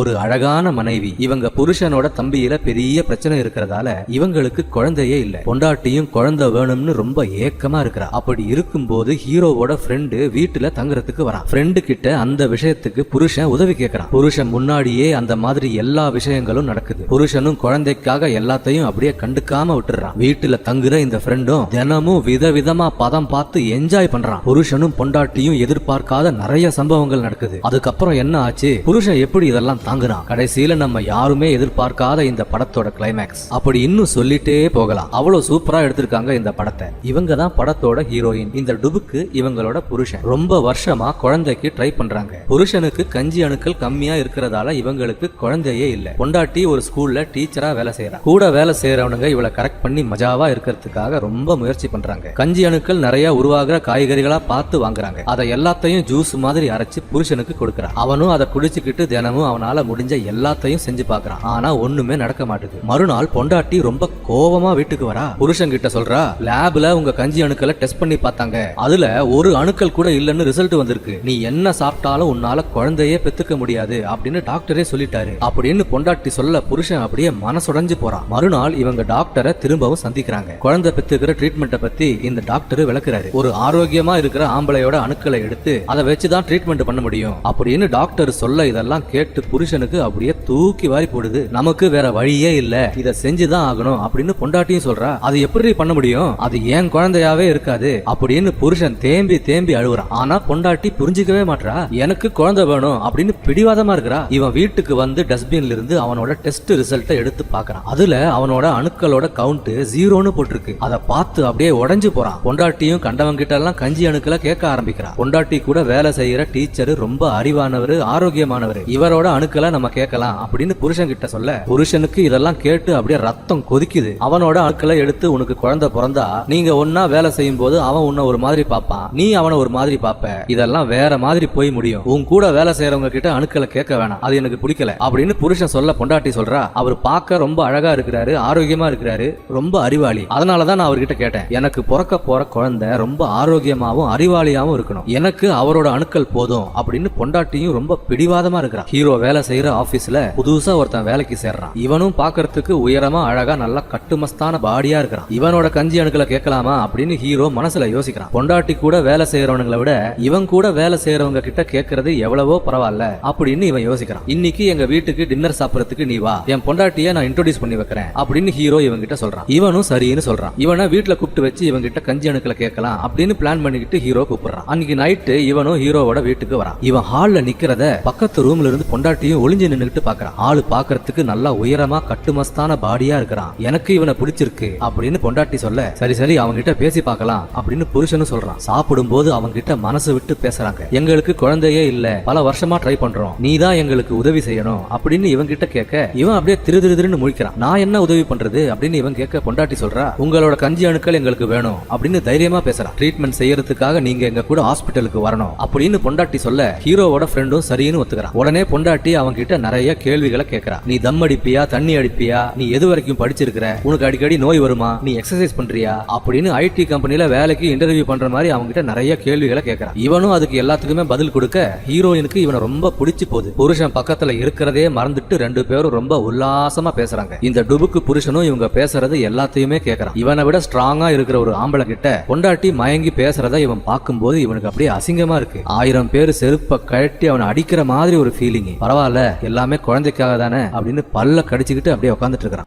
ஒரு அழகான மனைவி. இவங்க புருஷனோட தம்பியில பெரிய பிரச்சனை இருக்கிறதால இவங்களுக்கு குழந்தையே இல்ல. பொண்டாட்டியும் குழந்தை வேணும்னு ரொம்ப ஏக்கமா இருக்கிறா. அப்படி இருக்கும்போது ஹீரோவோட ஃப்ரெண்டு வீட்டுல தங்குறதுக்கு வரான் ஃப்ரெண்டு கிட்ட அந்த விஷயத்துக்கு புருஷன் உதவி கேட்கறான் புருஷன் முன்னாடியே அந்த மாதிரி எல்லா விஷயங்களும் நடக்குது. புருஷனும் குழந்தைக்காக எல்லாத்தையும் அப்படியே கண்டுக்காம விட்டுறான். வீட்டுல தங்குற இந்த ஃப்ரெண்டும் தினமும் விதவிதமா பதம் பார்த்து என்ஜாய் பண்றான். புருஷனும் பொண்டாட்டியும் எதிர்பார்க்காத நிறைய சம்பவங்கள் நடக்குது. அதுக்கப்புறம் என்ன ஆச்சு? புருஷன் எப்படி இதெல்லாம் தாங்குறான். கடைசியில நம்ம யாருமே எதிர்பார்க்காத இந்த படத்தோட கிளைமேக்ஸ் அப்படி இன்னும் சொல்லிட்டே போகலாம். அவ்வளவு சூப்பரா எடுத்திருக்காங்க இந்த படத்தை. இவங்க தான் படத்தோட ஹீரோயின் இந்த டுபுக்கு இவங்களோட புருஷன். ரொம்ப வருஷமா குழந்தைக்கு ட்ரை பண்றாங்க. புருஷனுக்கு கஞ்சி அணுக்கள் கம்மியா இருக்கிறதால இவங்களுக்கு குழந்தையே இல்ல. பொண்டாட்டி ஒரு ஸ்கூல்ல டீச்சரா வேலை செய்யறா கூட வேலை செய்யறவனுங்க இவளை கரெக்ட் பண்ணி மஜாவா இருக்கிறதுக்காக ரொம்ப முயற்சி பண்றாங்க. கஞ்சி அணுக்கள் நிறைய உருவாகிற காய்கறிகளா பார்த்து வாங்குறாங்க. அதை எல்லாத்தையும் ஜூஸ் மாதிரி அரைச்சு புருஷனுக்கு கொடுக்கறான் அவனும் அதை குடிச்சுக்கிட்டு தினமும் அவனால அவனால முடிஞ்ச எல்லாத்தையும் செஞ்சு பாக்குறான். ஆனா ஒண்ணுமே நடக்க மாட்டுது. மறுநாள் பொண்டாட்டி ரொம்ப கோவமா வீட்டுக்கு வரா. புருஷன் கிட்ட சொல்றா லேப்ல உங்க கஞ்சி அணுக்களை டெஸ்ட் பண்ணி பார்த்தாங்க. அதுல ஒரு அணுக்கள் கூட இல்லன்னு ரிசல்ட் வந்திருக்கு. நீ என்ன சாப்பிட்டாலும் உன்னால குழந்தையே பெத்துக்க முடியாது அப்படின்னு டாக்டரே சொல்லிட்டாரு. அப்படின்னு பொண்டாட்டி சொல்ல புருஷன் அப்படியே மனசுடைஞ்சு போறான். மறுநாள் இவங்க டாக்டரை திரும்பவும் சந்திக்கிறாங்க. குழந்தை பெத்துக்கிற ட்ரீட்மெண்ட்டை பத்தி இந்த டாக்டர் விளக்குறாரு. ஒரு ஆரோக்கியமா இருக்கிற ஆம்பளையோட அணுக்களை எடுத்து அதை வச்சுதான் ட்ரீட்மெண்ட் பண்ண முடியும். அப்படின்னு டாக்டர் சொல்ல இதெல்லாம் கேட்டு புருஷனுக்கு அப்படியே தூக்கி வாரி போடுது. நமக்கு வேற வழியே இல்ல. இத செஞ்சுதான் ஆகணும் அப்படின்னு பொண்டாட்டியும் சொல்றா. அது எப்படி பண்ண முடியும்? அது ஏன் குழந்தையாவே இருக்காது அப்படின்னு புருஷன் தேம்பி தேம்பி அழுகுறான் ஆனா பொண்டாட்டி புரிஞ்சுக்கவே மாட்டா எனக்கு குழந்தை வேணும் அப்படின்னு பிடிவாதமா இருக்கிறா. இவன் வீட்டுக்கு வந்து டஸ்ட்பின்ல இருந்து அவனோட டெஸ்ட் ரிசல்ட்டை எடுத்து பாக்குறான் அதுல அவனோட அணுக்களோட கவுண்ட் ஜீரோன்னு போட்டிருக்கு. அதை பார்த்து அப்படியே உடைஞ்சு போறான். பொண்டாட்டியும் கண்டவன் கிட்ட எல்லாம் கஞ்சி அணுக்களை கேட்க ஆரம்பிக்கிறான். பொண்டாட்டி கூட வேலை செய்யற டீச்சர் ரொம்ப அறிவானவர் ஆரோக்கியமானவர். இவரோட அணுக்க நம்ம கேட்கலாம் அப்படின்னு புருஷன் கிட்ட சொல்ல புருஷனுக்கு இதெல்லாம் கேட்டு அப்படியே ரத்தம் கொதிக்குது. அவனோட அணுக்களை எடுத்து உனக்கு குழந்தை பிறந்தா நீங்க ஒன்னா வேலை செய்யும் போது அவன் உன்னை ஒரு மாதிரி பார்ப்பான். நீ அவனை ஒரு மாதிரி பார்ப்ப. இதெல்லாம் வேற மாதிரி போய் முடியும். உன் கூட வேலை செய்யறவங்க கிட்ட அணுக்களை கேட்க வேணாம். அது எனக்கு பிடிக்கல. அப்படின்னு புருஷன் சொல்ல பொண்டாட்டி சொல்றா அவர் பார்க்க ரொம்ப அழகா இருக்கிறாரு ஆரோக்கியமா இருக்கிறாரு ரொம்ப அறிவாளி. அதனாலதான் நான் அவர்கிட்ட கேட்டேன். எனக்கு பிறக்க போற குழந்தை ரொம்ப ஆரோக்கியமாவும் அறிவாளியாவும் இருக்கணும். எனக்கு அவரோட அணுக்கள் போதும். அப்படின்னு பொண்டாட்டியும் ரொம்ப பிடிவாதமா இருக்கிறான் ஹீரோ வேலை செய்யற ஆபீஸ்ல புதுசா ஒருத்தன் வேலைக்கு சேர்றான். இவனும் பார்க்கறதுக்கு உயரமா அழகா நல்லா கட்டுமஸ்தான பாடியா இருக்கிறான். இவனோட கஞ்சி அணுக்களை கேட்கலாமா அப்படின்னு ஹீரோ மனசுல யோசிக்கிறான். பொண்டாட்டி கூட வேலை செய்யறவனுங்களை விட இவன் கூட வேலை செய்யறவங்க கிட்ட கேட்கறது எவ்வளவோ பரவாயில்ல அப்படின்னு இவன் யோசிக்கிறான். இன்னைக்கு எங்க வீட்டுக்கு டின்னர் சாப்பிடறதுக்கு நீ வா என் பொண்டாட்டிய நான் இன்ட்ரோடியூஸ் பண்ணி வைக்கிறேன் அப்படின்னு ஹீரோ இவன் கிட்ட சொல்றான். இவனும் சரின்னு சொல்றான். இவனை வீட்டுல கூப்பிட்டு வச்சு இவன் கிட்ட கஞ்சி அணுக்களை கேட்கலாம் அப்படின்னு பிளான் பண்ணிக்கிட்டு ஹீரோ கூப்பிடுறான். அன்னைக்கு நைட்டு இவனும் ஹீரோவோட வீட்டுக்கு வரான். இவன் ஹால்ல நிக்கிறத பக்கத்து ரூம்ல இருந்து பொண்டாட்டியும் ஒளிஞ்சு நின்னுட்டு பாக்குறான் ஆளு பாக்குறதுக்கு நல்லா உயரமா கட்டுமஸ்தான பாடியா இருக்கிறான். எனக்கு இவனை பிடிச்சிருக்கு அப்படின்னு பொண்டாட்டி சொல்ல சரி சரி அவன்கிட்ட பேசி பார்க்கலாம் அப்படின்னு புருஷனும் சொல்றான். சாப்பிடும்போது அவன்கிட்ட மனசு விட்டு பேசுறாங்க. எங்களுக்கு குழந்தையே இல்ல. பல வருஷமா ட்ரை பண்றோம். நீ தான் எங்களுக்கு உதவி செய்யணும் அப்படின்னு இவன் கிட்ட கேட்க இவன் அப்படியே திரு திருன்னு முழிக்கிறான். நான் என்ன உதவி பண்றது? அப்படின்னு இவன் கேட்க பொண்டாட்டி சொல்றா உங்களோட கஞ்சி அணுக்கள் எங்களுக்கு வேணும் அப்படின்னு தைரியமா பேசுறான் ட்ரீட்மெண்ட் செய்யறதுக்காக நீங்க எங்க கூட ஹாஸ்பிட்டலுக்கு வரணும் அப்படின்னு பொண்டாட்டி சொல்ல ஹீரோவோட ஃப்ரெண்டும் சரின்னு ஒத்துக்கிறான் உடனே பொண்டாட்டி அவங்க கிட்ட நிறைய கேள்விகளை கேட்கறா நீ தம் அடிப்பியா தண்ணி அடிப்பியா? நீ எது வரைக்கும் படிச்சிருக்கிற? உனக்கு அடிக்கடி நோய் வருமா? நீ எக்ஸசைஸ் பண்றியா? அப்படின்னு ஐடி கம்பெனில வேலைக்கு இன்டர்வியூ பண்ற மாதிரி அவங்க கிட்ட நிறைய கேள்விகளை கேட்கறான் இவனும் அதுக்கு எல்லாத்துக்குமே பதில் கொடுக்க ஹீரோயினுக்கு இவனை ரொம்ப பிடிச்சு போகுது. புருஷன் பக்கத்துல இருக்கிறதே மறந்துட்டு ரெண்டு பேரும் ரொம்ப உல்லாசமா பேசுறாங்க. இந்த டுபுக்கு புருஷனும் இவங்க பேசுறது எல்லாத்தையுமே கேட்கறான் இவனை விட ஸ்ட்ராங்கா இருக்கிற ஒரு ஆம்பளை கிட்ட கொண்டாட்டி மயங்கி பேசுறத இவன் பார்க்கும்போது இவனுக்கு அப்படியே அசிங்கமா இருக்கு. ஆயிரம் பேர் செருப்பை கழட்டி அவனை அடிக்கிற மாதிரி ஒரு ஃபீலிங் பரவாயில்ல எல்லாமே குழந்தைக்காக தானே அப்படின்னு பல்ல கடிச்சுக்கிட்டு அப்படியே உட்காந்துட்டு இருக்கிறான்.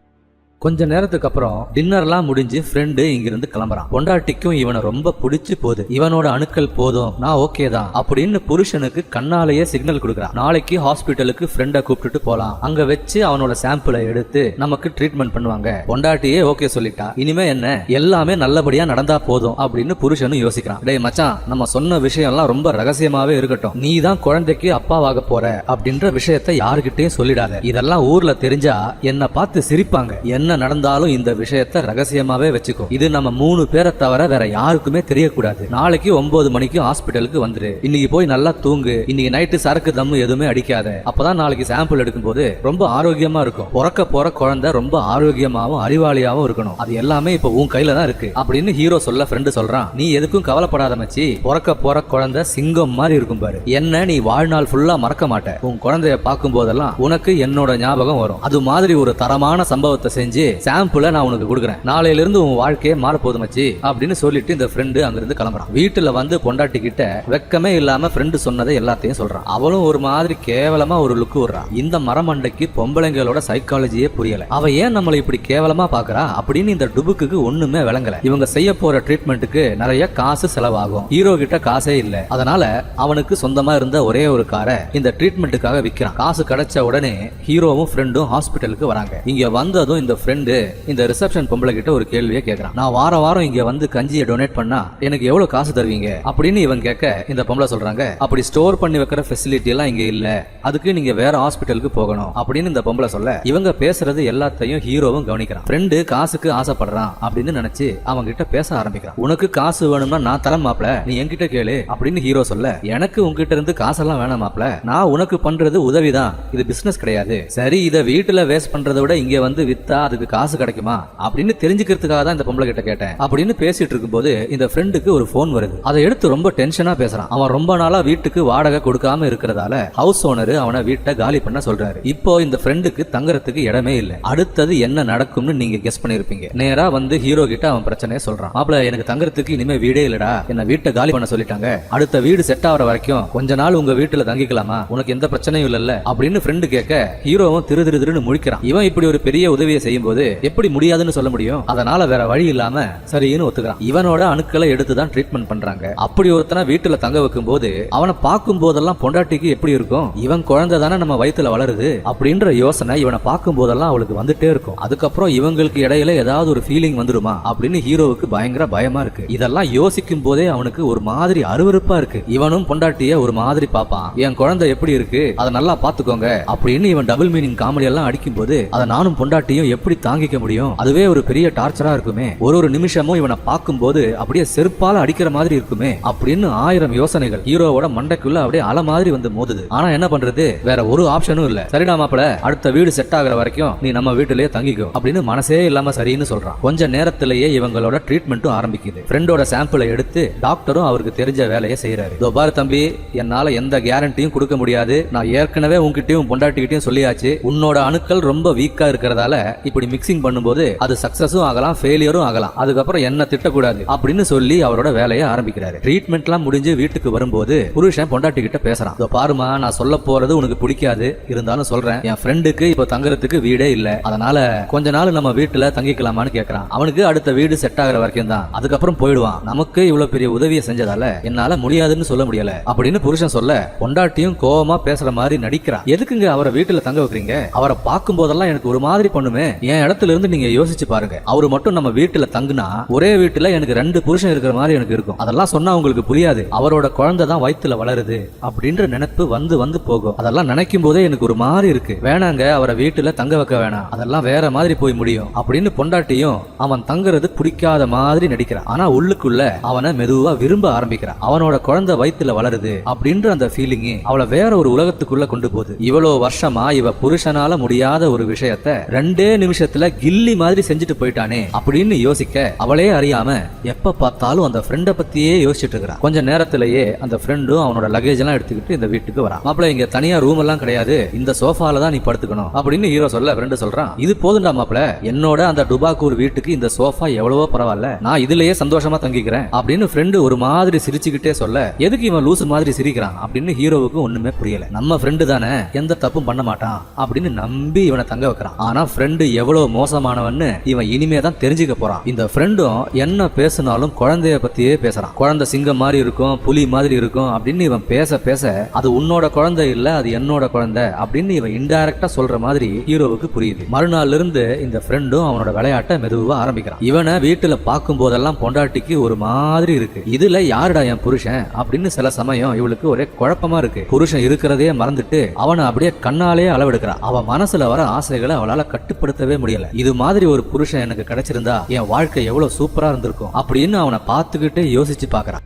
கொஞ்ச நேரத்துக்கு அப்புறம் டின்னர்லாம் முடிஞ்சு ஃப்ரெண்டு இங்கிருந்து கிளம்புறான். பொண்டாட்டிக்கும் இவனை ரொம்ப பிடிச்சு போகுது. இவனோட அணுக்கள் போதும். நான் ஓகே தான். அப்படின்னு புருஷனுக்கு கண்ணாலேயே சிக்னல் கொடுக்குறான். நாளைக்கு ஹாஸ்பிட்டலுக்கு ஃப்ரெண்டை கூப்பிட்டுட்டு போலாம். அங்க வச்சு அவனோட சாம்பிளை எடுத்து நமக்கு ட்ரீட்மெண்ட் பண்ணுவாங்க. பொண்டாட்டியே ஓகே சொல்லிட்டா. இனிமே என்ன? எல்லாமே நல்லபடியா நடந்தா போதும் அப்படின்னு புருஷனும் யோசிக்கிறான். டேய் மச்சான் நம்ம சொன்ன விஷயம்லாம் ரொம்ப ரகசியமாவே இருக்கட்டும். நீ தான் குழந்தைக்கு அப்பாவாக போற அப்படின்ற விஷயத்த யாருகிட்டயும் சொல்லிடாத. இதெல்லாம் ஊர்ல தெரிஞ்சா என்ன பார்த்து சிரிப்பாங்க. என்ன என்ன நடந்தாலும் இந்த விஷயத்த ரகசியமாவே வச்சுக்கோ. இது நம்ம மூணு பேரை தவிர வேற யாருக்குமே தெரியக்கூடாது. நாளைக்கு ஒன்பது மணிக்கு ஹாஸ்பிட்டலுக்கு வந்துரு. இன்னைக்கு போய் நல்லா தூங்கு. இன்னைக்கு நைட்டு சரக்கு தம்மு எதுவுமே அடிக்காத. அப்பதான் நாளைக்கு சாம்பிள் எடுக்கும்போது ரொம்ப ஆரோக்கியமா இருக்கும். பிறக்க போற குழந்தை ரொம்ப ஆரோக்கியமாவும் அறிவாளியாவும் இருக்கணும். அது எல்லாமே இப்ப உன் கையில தான் இருக்கு. அப்படின்னு ஹீரோ சொல்ல ஃப்ரெண்டு சொல்றான். நீ எதுக்கும் கவலைப்படாத மச்சி. பிறக்க போற குழந்தை சிங்கம் மாதிரி இருக்கும் பாரு. என்ன நீ வாழ்நாள் ஃபுல்லா மறக்க மாட்ட. உன் குழந்தைய பார்க்கும் போதெல்லாம் உனக்கு என்னோட ஞாபகம் வரும். அது மாதிரி ஒரு தரமான சம்பவத்தை செஞ்சு சாம்பிள நான் உனக்கு கொடுக்குறேன். நாளையில இருந்து உன் வாழ்க்கையே மாறப்போகுது மச்சி அப்படின்னு சொல்லிட்டு இந்த ஃப்ரெண்டு அங்கிருந்து கிளம்புறான். வீட்டுல வந்து பொண்டாட்டி கிட்ட வெக்கமே இல்லாம ஃப்ரெண்டு சொன்னதை எல்லாத்தையும் சொல்றான். அவளும் ஒரு மாதிரி கேவலமா ஒரு லுக்கு விடுறான் இந்த மரமண்டைக்கு பொம்பளைங்களோட சைக்காலஜியே புரியல. அவ ஏன் நம்மளை இப்படி கேவலமா பாக்குறா? அப்படின்னு இந்த டுபுக்கு ஒண்ணுமே விளங்கல. இவங்க செய்ய போற ட்ரீட்மெண்ட்டுக்கு நிறைய காசு செலவாகும். ஹீரோ கிட்ட காசே இல்ல. அதனால அவனுக்கு சொந்தமா இருந்த ஒரே ஒரு காரை இந்த ட்ரீட்மெண்ட்டுக்காக விக்கிறான். காசு கிடைச்ச உடனே ஹீரோவும் ஃப்ரெண்டும் ஹாஸ்பிட்டலுக்கு வராங்க. இங்க வந்ததும் இந்த ஃப்ரெண்டு இந்த ரிசப்ஷன் பொம்பளை கிட்ட ஒரு கேள்வியை கேக்குறான். நான் வார வாரம் இங்க வந்து கஞ்சியை டொனேட் பண்ணா எனக்கு எவ்வளவு காசு தருவீங்க? அப்படின்னு இவன் கேட்க இந்த பொம்பளை சொல்றாங்க அப்படி ஸ்டோர் பண்ணி வைக்கிற ஃபெசிலிட்டி எல்லாம் இங்க இல்ல. அதுக்கு நீங்க வேற ஹாஸ்பிட்டலுக்கு போகணும். அப்படின்னு இந்த பொம்பளை சொல்ல இவங்க பேசுறது எல்லாத்தையும் ஹீரோவும் கவனிக்கிறான். ஃப்ரெண்டு காசுக்கு ஆசைப்படுறான் அப்படின்னு நினைச்சு அவங்க கிட்ட பேச ஆரம்பிக்கிறான். உனக்கு காசு வேணும்னா நான் தர மாப்பிள நீ என்கிட்ட கேளு அப்படின்னு ஹீரோ சொல்ல எனக்கு உன்கிட்ட இருந்து காசெல்லாம் வேணாம் மாப்பிள நான் உனக்கு பண்றது உதவிதான் இது பிசினஸ் கிடையாது. சரி இதை வீட்டுல வேஸ்ட் பண்றதை விட இங்க வந்து வித்தா அது அதுக்கு காசு கிடைக்குமா அப்படின்னு தெரிஞ்சுக்கிறதுக்காக தான் இந்த பொம்பளை கிட்ட கேட்டேன். அப்படின்னு பேசிட்டு இருக்கும்போது இந்த ஃப்ரெண்டுக்கு ஒரு போன் வருது. அதை எடுத்து ரொம்ப டென்ஷனா பேசுறான். அவன் ரொம்ப நாளா வீட்டுக்கு வாடகை கொடுக்காம இருக்கிறதால ஹவுஸ் ஓனர் அவனை வீட்டை காலி பண்ண சொல்றாரு. இப்போ இந்த ஃப்ரெண்டுக்கு தங்குறதுக்கு இடமே இல்ல. அடுத்தது என்ன நடக்கும்னு நீங்க கெஸ் பண்ணிருப்பீங்க. நேரா வந்து ஹீரோ கிட்ட அவன் பிரச்சனையை சொல்றான். மாப்ள எனக்கு தங்குறதுக்கு இனிமே வீடே இல்லடா. என்ன வீட்டை காலி பண்ண சொல்லிட்டாங்க. அடுத்த வீடு செட் ஆகிற வரைக்கும் கொஞ்ச நாள் உங்க வீட்டுல தங்கிக்கலாமா? உனக்கு எந்த பிரச்சனையும் இல்லல்ல. அப்படின்னு ஃப்ரெண்டு கேட்க ஹீரோவும் திரு திரு திருன்னு முழிக்கிறான். இவன் இப்படி ஒரு பெரிய உதவியை செய்யும் போது எப்படி முடியாதுன்னு சொல்ல முடியும்? அதனால வேற வழி இல்லாம சரின்னு ஒத்துக்கிறான். இவனோட அணுக்களை எடுத்து தான் ட்ரீட்மெண்ட் பண்றாங்க. அப்படி ஒருத்தனை வீட்டுல தங்க வைக்கும் போது அவனை பார்க்கும் போதெல்லாம் பொண்டாட்டிக்கு எப்படி இருக்கும்? இவன் குழந்தை தானே நம்ம வயித்துல வளருது? அப்படின்ற யோசனை இவனை பார்க்கும் போதெல்லாம் அவளுக்கு வந்துட்டே இருக்கும். அதுக்கப்புறம் இவங்களுக்கு இடையில ஏதாவது ஒரு ஃபீலிங் வந்துருமா? அப்படின்னு ஹீரோவுக்கு பயங்கர பயமா இருக்கு. இதெல்லாம் யோசிக்கும் போதே அவனுக்கு ஒரு மாதிரி அருவருப்பா இருக்கு. இவனும் பொண்டாட்டிய ஒரு மாதிரி பாப்பான் என் குழந்தை எப்படி இருக்கு? அதை நல்லா பாத்துக்கோங்க அப்படின்னு இவன் டபுள் மீனிங் காமெடி எல்லாம் அடிக்கும் போது அதை நானும் பொண்டாட்டியும் எப்படி தாங்கிக்க முடியும். அதுவே ஒரு பெரிய டார்ச்சரா இருக்குமே. ஒரு ஒரு நிமிஷமும் இவனை பார்க்கும் போது அப்படியே செருப்பால அடிக்கிற மாதிரி இருக்குமே. அப்படின்னு ஆயிரம் யோசனைகள். ஹீரோவோட மண்டைக்குள்ள அப்படியே அலை மாதிரி வந்து மோதுது. ஆனா என்ன பண்றது? வேற ஒரு ஆப்ஷனும் இல்ல. சரிடா மாப்பிள அடுத்த வீடு செட் ஆகுற வரைக்கும் நீ நம்ம வீட்டிலேயே தங்கிக்கோ. அப்படின்னு மனசே இல்லாம சரின்னு சொல்றான். கொஞ்ச நேரத்திலேயே இவங்களோட ட்ரீட்மெண்ட்டும் ஆரம்பிக்குது. ஃப்ரெண்டோட சாம்பிளை எடுத்து டாக்டரும் அவருக்கு தெரிஞ்ச வேலையை செய்யறாரு தோபார் தம்பி என்னால எந்த கேரண்டியும் கொடுக்க முடியாது. நான் ஏற்கனவே உன்கிட்டயும் பொண்டாட்டிகிட்டயும் சொல்லியாச்சு. உன்னோட அணுக்கள் ரொம்ப வீக்கா இருக்கிறதால இப்படி மிக்சிங் பண்ணும்போது அது சக்சஸும் ஆகலாம் ஃபெயிலியரும் ஆகலாம். அதுக்கப்புறம் என்ன திட்டக்கூடாது அப்படின்னு சொல்லி அவரோட வேலையை ஆரம்பிக்கிறாரு. ட்ரீட்மெண்ட்லாம் முடிஞ்சு வீட்டுக்கு வரும்போது புருஷன் பொண்டாட்டி கிட்ட பேசுறான். இதோ பாருமா நான் சொல்ல போறது உனக்கு பிடிக்காது. இருந்தாலும் சொல்றேன். என் ஃப்ரெண்டுக்கு இப்போ தங்குறதுக்கு வீடே இல்ல. அதனால கொஞ்ச நாள் நம்ம வீட்டுல தங்கிக்கலாமான்னு கேக்குறான். அவனுக்கு அடுத்த வீடு செட் ஆகுற வரைக்கும் தான். அதுக்கப்புறம் போயிடுவான். நமக்கு இவ்வளவு பெரிய உதவியை செஞ்சதால என்னால முடியாதுன்னு சொல்ல முடியல. அப்படின்னு புருஷன் சொல்ல பொண்டாட்டியும் கோபமா பேசுற மாதிரி நடிக்கிறான். எதுக்குங்க அவரை வீட்டுல தங்க வைக்கிறீங்க? அவரை பார்க்கும் போதெல்லாம் எனக்கு ஒரு மாதிரி பண்ணுமே. என் இடத்துல இருந்து நீங்க யோசிச்சு பாருங்க. அவர் மட்டும் நம்ம வீட்டுல தங்குனா ஒரே வீட்டுல எனக்கு ரெண்டு புருஷன் இருக்கிற மாதிரி எனக்கு இருக்கும். அதெல்லாம் சொன்னா உங்களுக்கு புரியாது. அவரோட குழந்தை தான் வயித்துல வளருது அப்படின்ற நினைப்பு வந்து வந்து போகும். அதெல்லாம் நினைக்கும் போதே எனக்கு ஒரு மாதிரி இருக்கு. வேணாங்க அவரை வீட்டுல தங்க வைக்க வேணாம். அதெல்லாம் வேற மாதிரி போய் முடியும். அப்படின்னு பொண்டாட்டியும் அவன் தங்குறது பிடிக்காத மாதிரி நடிக்கிறான். ஆனா உள்ளுக்குள்ள அவனை மெதுவா விரும்ப ஆரம்பிக்கிறான். அவனோட குழந்தை வயிற்றுல வளருது அப்படின்ற அந்த ஃபீலிங் அவளை வேற ஒரு உலகத்துக்குள்ள கொண்டு போகுது. இவ்வளவு வருஷமா இவ புருஷனால முடியாத ஒரு விஷயத்த ரெண்டே நிமிஷம் நிமிஷத்துல கில்லி மாதிரி செஞ்சுட்டு போயிட்டானே அப்படின்னு யோசிக்க அவளே அறியாம எப்ப பார்த்தாலும் அந்த ஃப்ரெண்ட பத்தியே யோசிச்சுட்டு இருக்கிறான் கொஞ்ச நேரத்திலேயே அந்த ஃப்ரெண்டும் அவனோட லக்கேஜ் எல்லாம் எடுத்துக்கிட்டு இந்த வீட்டுக்கு வரான். மாப்பிள்ள இங்க தனியா ரூம் எல்லாம் கிடையாது. இந்த சோஃபால தான் நீ படுத்துக்கணும். அப்படின்னு ஹீரோ சொல்ல ஃப்ரெண்டு சொல்றான். இது போதுண்டா மாப்பிள்ள என்னோட அந்த டுபாக்கூர் வீட்டுக்கு இந்த சோஃபா எவ்வளவோ பரவாயில்ல. நான் இதுலயே சந்தோஷமா தங்கிக்கிறேன். அப்படின்னு ஃப்ரெண்டு ஒரு மாதிரி சிரிச்சுக்கிட்டே சொல்ல எதுக்கு இவன் லூசு மாதிரி சிரிக்கிறான்? அப்படின்னு ஹீரோவுக்கு ஒண்ணுமே புரியல. நம்ம ஃப்ரெண்டு தானே. எந்த தப்பும் பண்ண மாட்டான். அப்படின்னு நம்பி இவனை தங்க வைக்கிறான். ஆனா ஃப்ரெண்டு எவ்வளவு மோசமானவன்னு இவன் இனிமே தான் தெரிஞ்சுக்க போறான். இந்த ஃப்ரெண்டும் என்ன பேசினாலும் குழந்தைய பத்தியே பேசுறான். குழந்தை சிங்கம் மாதிரி இருக்கும் புலி மாதிரி இருக்கும் அப்படின்னு இவன் பேச பேச அது உன்னோட குழந்தை இல்ல அது என்னோட குழந்தை அப்படின்னு இவன் இன்டைரக்டா சொல்ற மாதிரி ஹீரோவுக்கு புரியுது. மறுநாள்ல இருந்து இந்த ஃப்ரெண்டும் அவனோட விளையாட்டை மெதுவா ஆரம்பிக்கிறான். இவனை வீட்டுல பார்க்கும் போதெல்லாம் பொண்டாட்டிக்கு ஒரு மாதிரி இருக்கு. இதுல யாருடா என் புருஷன் அப்படின்னு சில சமயம் இவளுக்கு ஒரே குழப்பமா இருக்கு. புருஷன் இருக்கிறதே மறந்துட்டு அவனை அப்படியே கண்ணாலே அளவெடுக்கிறான். அவன் மனசுல வர ஆசைகளை அவளால கட்டுப்படுத்தவே முடியல. இது மாதிரி ஒரு புருஷன் எனக்கு கிடைச்சிருந்தா என் வாழ்க்கை எவ்வளவு சூப்பரா இருந்திருக்கும் அப்படின்னு அவனை பார்த்துக்கிட்டே யோசிச்சு பாக்குறான்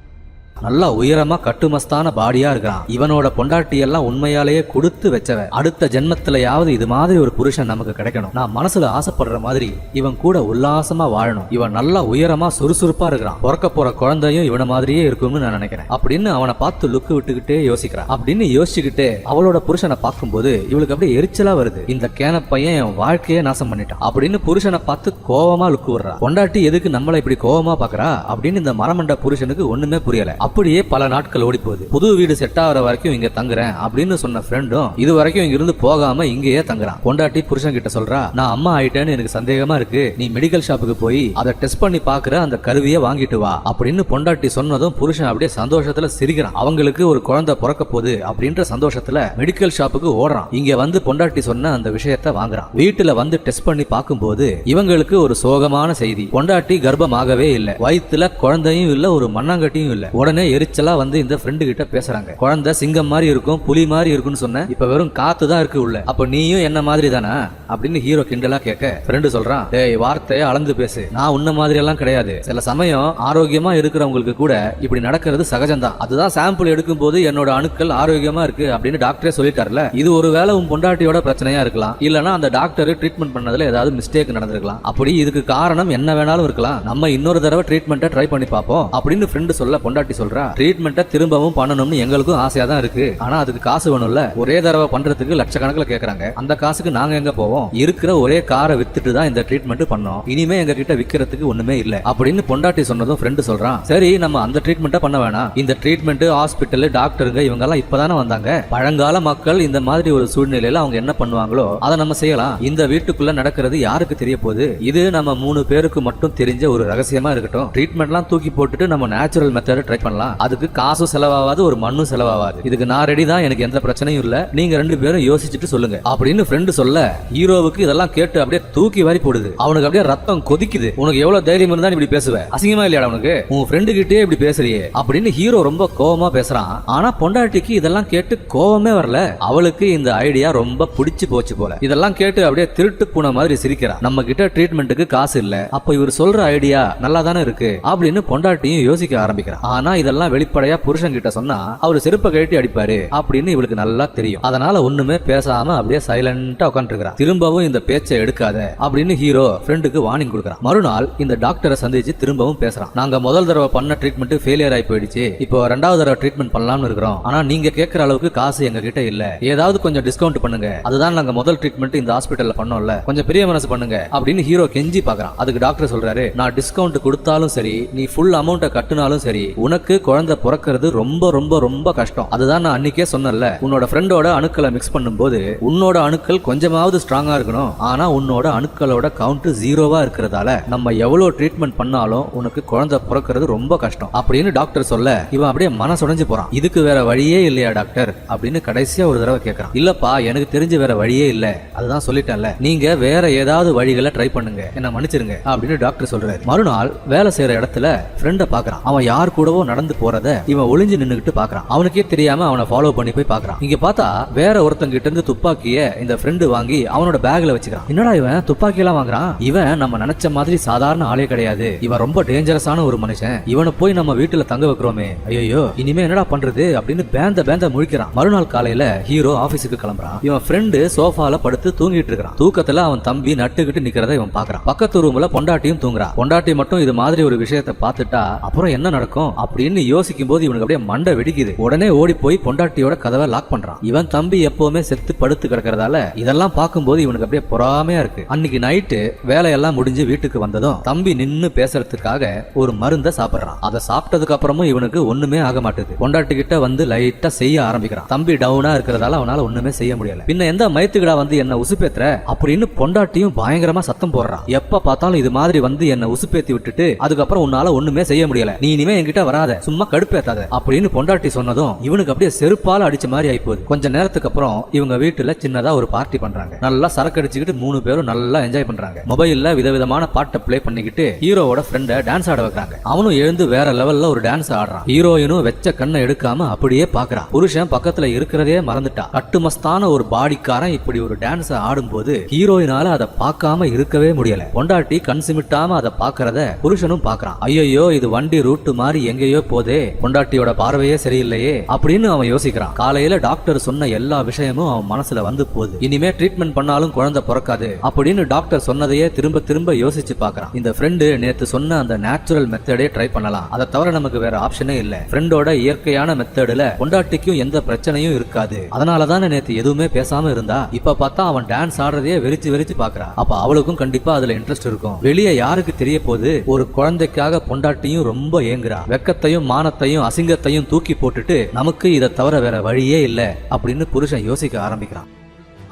நல்லா உயரமா கட்டுமஸ்தான பாடியா இருக்கிறான் இவனோட பொண்டாட்டி எல்லாம் உண்மையாலேயே கொடுத்து வச்சவன். அடுத்த ஜென்மத்திலயாவது இது மாதிரி ஒரு புருஷன் நமக்கு கிடைக்கணும். நான் மனசுல ஆசைப்படுற மாதிரி இவன் கூட உல்லாசமா வாழணும். இவன் நல்லா உயரமா சுறுசுறுப்பா இருக்கிறான். பிறக்க போற குழந்தையும் இவன மாதிரியே இருக்கும்னு நான் நினைக்கிறேன். அப்படின்னு அவனை பார்த்து லுக்கு விட்டுக்கிட்டே யோசிக்கிறான். அப்படின்னு யோசிச்சுக்கிட்டே அவளோட புருஷனை பார்க்கும்போது இவளுக்கு அப்படியே எரிச்சலா வருது. இந்த கேன பையன் என் வாழ்க்கையே நாசம் பண்ணிட்டான். அப்படின்னு புருஷனை பார்த்து கோவமா லுக்கு விடுறா. பொண்டாட்டி எதுக்கு நம்மளை இப்படி கோவமா பாக்குறா அப்படின்னு இந்த மரமண்ட புருஷனுக்கு ஒண்ணுமே புரியல. அப்படியே பல நாட்கள் ஓடி போகுது புது வீடு செட் ஆகிற வரைக்கும் இங்க தங்குறேன் அப்படின்னு சொன்ன ஃப்ரெண்டும் இது வரைக்கும் இங்க இருந்து போகாம இங்கேயே தங்குறான். பொண்டாட்டி புருஷன் கிட்ட சொல்றா நான் அம்மா ஆயிட்டேன்னு எனக்கு சந்தேகமா இருக்கு. நீ மெடிக்கல் ஷாப்புக்கு போய் அதை டெஸ்ட் பண்ணி பாக்குற அந்த கருவியை வாங்கிட்டு வா. அப்படின்னு பொண்டாட்டி சொன்னதும் புருஷன் அப்படியே சந்தோஷத்துல சிரிக்கிறான். அவங்களுக்கு ஒரு குழந்தை பிறக்க போகுது அப்படின்ற சந்தோஷத்துல மெடிக்கல் ஷாப்புக்கு ஓடுறான். இங்க வந்து பொண்டாட்டி சொன்ன அந்த விஷயத்த வாங்குறான். வீட்டுல வந்து டெஸ்ட் பண்ணி பார்க்கும்போது இவங்களுக்கு ஒரு சோகமான செய்தி. பொண்டாட்டி கர்ப்பமாகவே இல்ல. வயிற்றுல குழந்தையும் இல்ல ஒரு மண்ணாங்கட்டியும் இல்ல. உடனே எரிச்சலா வந்து இந்த ஃப்ரெண்டு கிட்ட பேசுறாங்க. குழந்தை சிங்கம் மாதிரி இருக்கும் புலி மாதிரி இருக்கும்னு சொன்ன இப்ப வெறும் காத்து தான் இருக்கு உள்ள. அப்ப நீயும் என்ன மாதிரி தானா? அப்படின்னு ஹீரோ கிண்டலா கேட்க ஃப்ரெண்டு சொல்றான் டேய் வார்த்தையை அளந்து பேசு. நான் உன்ன மாதிரி எல்லாம் கிடையாது. சில சமயம் ஆரோக்கியமா இருக்கிறவங்களுக்கு கூட இப்படி நடக்கிறது சகஜம்தான். அதுதான் சாம்பிள் எடுக்கும் போது என்னோட அணுக்கள் ஆரோக்கியமா இருக்கு அப்படின்னு டாக்டரே சொல்லிட்டார்ல. இது ஒருவேளை உன் பொண்டாட்டியோட பிரச்சனையா இருக்கலாம். இல்லனா அந்த டாக்டர் ட்ரீட்மெண்ட் பண்ணதுல ஏதாவது மிஸ்டேக் நடந்திருக்கலாம். அப்படி இதுக்கு காரணம் என்ன வேணாலும் இருக்கலாம். நம்ம இன்னொரு தடவை ட்ரீட்மெண்ட்டை ட்ரை பண்ணி பார்ப்போம் அப்படின்னு ஃப்ரெண்டு சொல்ல பொண்டாட்டி சொல்றா ட்ரீட்மெண்ட்டை திரும்பவும் பண்ணணும்னு எங்களுக்கும் ஆசையா தான் இருக்கு. ஆனா அதுக்கு காசு வேணும்ல. ஒரே தடவை பண்றதுக்கு லட்சக்கணக்கில் கேக்குறாங்க. அந்த காசுக்கு நாங்க எங்க போவோம்? இருக்கிற ஒரே காரை வித்துட்டு தான் இந்த ட்ரீட்மெண்ட் பண்ணோம். இனிமே எங்க கிட்ட விக்கிறதுக்கு ஒண்ணுமே இல்ல. அப்படின்னு பொண்டாட்டி சொன்னதும் ஃப்ரெண்டு சொல்றான். சரி நம்ம அந்த ட்ரீட்மெண்ட்டை பண்ண வேணாம். இந்த ட்ரீட்மெண்ட் ஹாஸ்பிட்டல் டாக்டருங்க இவங்க எல்லாம் இப்பதானே வந்தாங்க. பழங்கால மக்கள் இந்த மாதிரி ஒரு சூழ்நிலையில அவங்க என்ன பண்ணுவாங்களோ அதை நம்ம செய்யலாம். இந்த வீட்டுக்குள்ள நடக்கிறது யாருக்கு தெரிய போகுது? இது நம்ம மூணு பேருக்கு மட்டும் தெரிஞ்ச ஒரு ரகசியமா இருக்கட்டும். ட்ரீட்மெண்ட்லாம் தூக்கி போட்டுட்டு நம்ம நேச்சுரல் மெத்தட் ட்ரை பண்ணலாம். அதுக்கு காசும் செலவாகாது ஒரு மண்ணும் செலவாகாது இதுக்கு நான் ரெடி தான் எனக்கு எந்த பிரச்சனையும் இல்ல. நீங்க ரெண்டு பேரும் யோசிச்சுட்டு சொல்லுங்க. அப்படின்னு ஃப்ரெண்டு சொல்ல ஹீரோவுக்கு இதெல்லாம் கேட்டு அப்படியே தூக்கி வாரி போடுது. அவனுக்கு அப்படியே ரத்தம் கொதிக்குது. உனக்கு எவ்வளவு தைரியம் இருந்தா இப்படி பேசுவேன் அசிங்கமா இல்லையா உனக்கு? உன் ஃப்ரெண்டு கிட்டே இப்படி பேசுறியே. அப்படின்னு ஹீரோ ரொம்ப கோவமா பேசுறான். ஆனா பொண்டாட்டிக்கு இதெல்லாம் கேட்டு கோவமே வரல. அவளுக்கு இந்த ஐடியா ரொம்ப பிடிச்சு போச்சு போல. இதெல்லாம் கேட்டு அப்படியே திருட்டு பூனை மாதிரி சிரிக்கிறா நம்ம கிட்ட ட்ரீட்மெண்ட்டுக்கு காசு இல்ல. அப்ப இவர் சொல்ற ஐடியா நல்லா தானே இருக்கு. அப்படின்னு பொண்டாட்டியும் யோசிக்க ஆரம்பிக்கிறான். ஆனா இதெல்லாம் வெளிப்படையா புருஷன் கிட்ட சொன்னா அவர் செருப்பை கழட்டி அடிப்பாரு அப்படின்னு இவளுக்கு நல்லா தெரியும். அதனால ஒண்ணுமே பேசாம அப்படியே சைலண்டா உட்காந்துருக்கா திரும்பவும் இந்த பேச்சை எடுக்காத அப்படின்னு ஹீரோ ஃப்ரெண்டுக்கு வார்னிங் கொடுக்குறான். மறுநாள் இந்த டாக்டரை சந்திச்சு திரும்பவும் பேசுறான். நாங்க முதல் தடவை பண்ண ட்ரீட்மெண்ட் ஃபெயிலியர் ஆகி போயிடுச்சு. இப்போ ரெண்டாவது தடவை ட்ரீட்மெண்ட் பண்ணலாம்னு இருக்கிறோம். ஆனா நீங்க கேட்கற அளவுக்கு காசு எங்க கிட்ட இல்ல. ஏதாவது கொஞ்சம் டிஸ்கவுண்ட் பண்ணுங்க. அதுதான் நாங்க முதல் ட்ரீட்மெண்ட் இந்த ஹாஸ்பிட்டல்ல பண்ணோம்ல. கொஞ்சம் பெரிய மனசு பண்ணுங்க அப்படின்னு ஹீரோ கெஞ்சி பாக்குறான் அதுக்கு டாக்டர் சொல்றாரு நான் டிஸ்கவுண்ட் கொடுத்தாலும் சரி நீ ஃபுல் அமௌண்ட்டை கட்டினாலும் சரி உனக்கு குழந்தை பிறக்கிறது ரொம்ப ரொம்ப ரொம்ப கஷ்டம். அதுதான் நான் அன்னைக்கே சொன்னேன்ல. உன்னோட ஃப்ரெண்டோட அணுக்களை மிக்ஸ் பண்ணும்போது உன்னோட அணுக்கள் கொஞ்சமாவது ஸ்ட்ராங்கா இருக்கணும். ஆனா உன்னோட அணுக்களோட கவுண்ட் ஜீரோவா இருக்கிறதால நம்ம எவ்வளவு ட்ரீட்மெண்ட் பண்ணாலும் உனக்கு குழந்தை பிறக்கிறது ரொம்ப கஷ்டம். அப்படின்னு டாக்டர் சொல்ல இவன் அப்படியே மனசுடைஞ்சு போறான். இதுக்கு வேற வழியே இல்லையா டாக்டர் அப்படின்னு கடைசியா ஒரு தடவை கேட்கறான் இல்லப்பா எனக்கு தெரிஞ்சு வேற வழியே இல்ல. அதுதான் சொல்லிட்டேன்ல. நீங்க வேற ஏதாவது வழிகளை ட்ரை பண்ணுங்க. என்ன மன்னிச்சிருங்க அப்படின்னு டாக்டர் சொல்றாரு. மறுநாள் வேலை செய்யற இடத்துல ஃப்ரெண்ட பாக்குறான். அவன் யார் கூடவோ நடந்து போறத இவன் ஒளிஞ்சு நின்னுகிட்டு பாக்குறான். அவனுக்கே தெரியாம அவனை ஃபாலோ பண்ணி போய் பாக்குறான். இங்க பார்த்தா வேற ஒருத்தங்க கிட்ட இருந்து துப்பாக்கிய இந்த ஃப்ரெண்டு வாங்கி அவனோட பேக்ல வச்சுக்கிறான். என்னடா இவன்? துப்பாக்கி எல்லாம் வாங்குறான்? இவன் நம்ம நினைச்ச மாதிரி சாதாரண ஆளே கிடையாது. இவன் ரொம்ப டேஞ்சரஸான ஒரு மனுஷன். இவனை போய் நம்ம வீட்டுல தங்க வைக்கிறோமே. ஐயோ இனிமே என்னடா பண்றது? அப்படின்னு பேந்த பேந்த முழிக்கிறான். மறுநாள் காலையில ஹீரோ ஆபீஸுக்கு கிளம்புறான். இவன் ஃப்ரெண்டு சோஃபால படுத்து தூங்கிட்டு இருக்கான் தூக்கத்துல அவன் தம்பி நட்டுக்கிட்டு நிக்கிறத இவன் பாக்குறான். பக்கத்து ரூம்ல பொண்டாட்டியும் தூங்குறான் பொண்டாட்டி மட்டும் இது மாதிரி ஒரு விஷயத்தை பார்த்துட்டா அப்புறம் என்ன நடக்கும்? அப்படின்னு யோசிக்கும் போது இவனுக்கு அப்படியே மண்டை வெடிக்குது. உடனே ஓடி போய் பொண்டாட்டியோட கதவை லாக் பண்றான். இவன் தம்பி எப்பவுமே செத்து படுத்து கிடக்கறதால இதெல்லாம் பார்க்கும்போது இவனுக்கு அப்படியே பொறாமையா இருக்கு. அன்னைக்கு நைட்டு வேலையெல்லாம் முடிஞ்சு வீட்டுக்கு வந்ததும் தம்பி நின்னு பேசுறதுக்காக ஒரு மருந்தை சாப்பிடுறான். அதை சாப்பிட்டதுக்கு அப்புறமும் இவனுக்கு ஒண்ணுமே ஆக மாட்டேது. பொண்டாட்டி கிட்ட வந்து லைட்டா செய்ய ஆரம்பிக்கிறான். தம்பி டவுனா இருக்கிறதால அவனால ஒண்ணுமே செய்ய முடியல. பின்ன எந்த மயத்துக்கடா வந்து என்ன உசுப்பேத்துற? அப்படின்னு பொண்டாட்டியும் பயங்கரமா சத்தம் போடுறான். எப்ப பார்த்தாலும் இது மாதிரி வந்து என்ன உசுப்பேத்தி விட்டுட்டு அதுக்கப்புறம் உன்னால ஒண்ணுமே செய்ய முடியல. நீ இனிமே என்கிட்ட வராத. சும்மா கடுப்பேத்தாத அப்படின்னு பொண்டாட்டி சொன்னதும் இவனுக்கு அப்படியே செருப்பால அடிச்ச மாதிரி ஆயிப்போகுது. கொஞ்ச நேரத்துக்கு அப்புறம் இவங்க வீட்டுல சின்னதா ஒரு பார்ட்டி பண்றாங்க. நல்லா சரக்கு அடிச்சுக்கிட்டு மூணு பேரும் நல்லா என்ஜாய் பண்றாங்க. மொபைல்ல விதவிதமான பாட்டை பிளே பண்ணிக்கிட்டு ஹீரோவோட ஃப்ரெண்ட டான்ஸ் ஆட வைக்கிறாங்க. அவனும் எழுந்து வேற லெவல்ல ஒரு டான்ஸ் ஆடுறான். ஹீரோயினும் வெச்ச கண்ணை எடுக்காம அப்படியே பாக்குறான். புருஷன் பக்கத்துல இருக்கிறதே மறந்துட்டா கட்டுமஸ்தான ஒரு பாடிக்காரன் இப்படி ஒரு டான்ஸ் ஆடும்போது ஹீரோயினால அதை பார்க்காம இருக்கவே முடியல. பொண்டாட்டி கண் சிமிட்டாம அதை பாக்குறத புருஷனும் பாக்குறான் ஐயோ இது வண்டி ரூட்டு மாதிரி எங்கேயோ போதே பொண்டாட்டியோட பார்வையே சரியில்லையே அப்படின்னு அவன் யோசிக்கிறான். காலையில டாக்டர் சொன்ன எல்லா விஷயமும் அவன் மனசுல வந்து போகுது. இனிமே ட்ரீட்மெண்ட் பண்ணாலும் குழந்தை பிறக்காது அப்படின்னு டாக்டர் சொன்னதையே திரும்ப திரும்ப யோசிச்சு பாக்குறான் இந்த ஃப்ரெண்டு நேத்து சொன்ன அந்த நேச்சுரல் மெத்தடே ட்ரை பண்ணலாம். அதை தவிர நமக்கு வேற ஆப்ஷனே இல்ல. ஃப்ரெண்டோட இயற்கையான மெத்தடுல பொண்டாட்டிக்கும் எந்த பிரச்சனையும் இருக்காது. அதனால தானே நேத்து எதுவுமே பேசாம இருந்தா இப்ப பார்த்தா அவன் டான்ஸ் ஆடுறதையே வெறிச்சு வெறிச்சு பாக்குறான் அப்ப அவளுக்கும் கண்டிப்பா அதுல இன்ட்ரெஸ்ட் இருக்கும். வெளியே யாருக்கு தெரிய போது ஒரு குழந்தைக்காக பொண்டாட்டியும் ரொம்ப ஏங்குறா. வெக்கத்தையும் மானத்தையும் அசிங்கத்தையும் தூக்கி போட்டுட்டு நமக்கு இதை தவிர வேற வழியே இல்லை அப்படின்னு புருஷன் யோசிக்க ஆரம்பிக்கிறான்.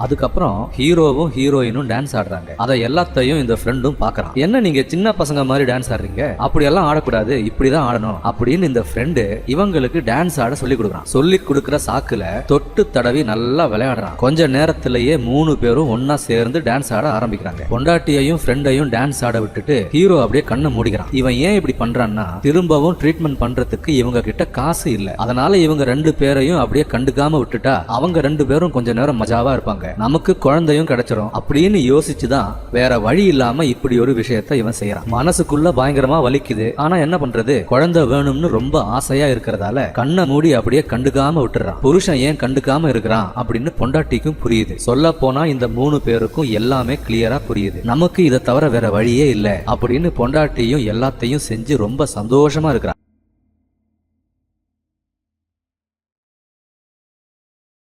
அதுக்கப்புறம் ஹீரோவும் ஹீரோயினும் டான்ஸ் ஆடுறாங்க. அதை எல்லாத்தையும் இந்த ஃப்ரெண்டும் பாக்குறான் என்ன நீங்க சின்ன பசங்க மாதிரி டான்ஸ் ஆடுறீங்க? அப்படியெல்லாம் ஆடக்கூடாது. இப்படிதான் ஆடணும். அப்படின்னு இந்த ஃப்ரெண்டு இவங்களுக்கு டான்ஸ் ஆட சொல்லி கொடுக்குறான். சொல்லி கொடுக்குற சாக்குல தொட்டு தடவி நல்லா விளையாடுறான். கொஞ்ச நேரத்திலேயே மூணு பேரும் ஒன்னா சேர்ந்து டான்ஸ் ஆட ஆரம்பிக்கிறாங்க. பொண்டாட்டியையும் ஃப்ரெண்டையும் டான்ஸ் ஆட விட்டுட்டு ஹீரோ அப்படியே கண்ணை மூடிக்கிறான். இவன் ஏன் இப்படி பண்றான்னா திரும்பவும் ட்ரீட்மெண்ட் பண்றதுக்கு இவங்க கிட்ட காசு இல்ல. அதனால இவங்க ரெண்டு பேரையும் அப்படியே கண்டுக்காம விட்டுட்டா அவங்க ரெண்டு பேரும் கொஞ்ச நேரம் மஜாவா இருப்பாங்க. நமக்கு குழந்தையும் கிடைச்சிரும். அப்படின்னு யோசிச்சுதான் வேற வழி இல்லாம இப்படி ஒரு விஷயத்த இவன் செய்யறான் மனசுக்குள்ள பயங்கரமா வலிக்குது. ஆனா என்ன பண்றது? குழந்தை வேணும்னு ரொம்ப ஆசையா இருக்கிறதால கண்ணை மூடி அப்படியே கண்டுக்காம விட்டுறான். புருஷன் ஏன் கண்டுக்காம இருக்கிறான் அப்படின்னு பொண்டாட்டிக்கும் புரியுது. சொல்ல போனா இந்த மூணு பேருக்கும் எல்லாமே கிளியரா புரியுது. நமக்கு இதை தவிர வேற வழியே இல்ல அப்படின்னு பொண்டாட்டியும் எல்லாத்தையும் செஞ்சு ரொம்ப சந்தோஷமா இருக்கிறான்.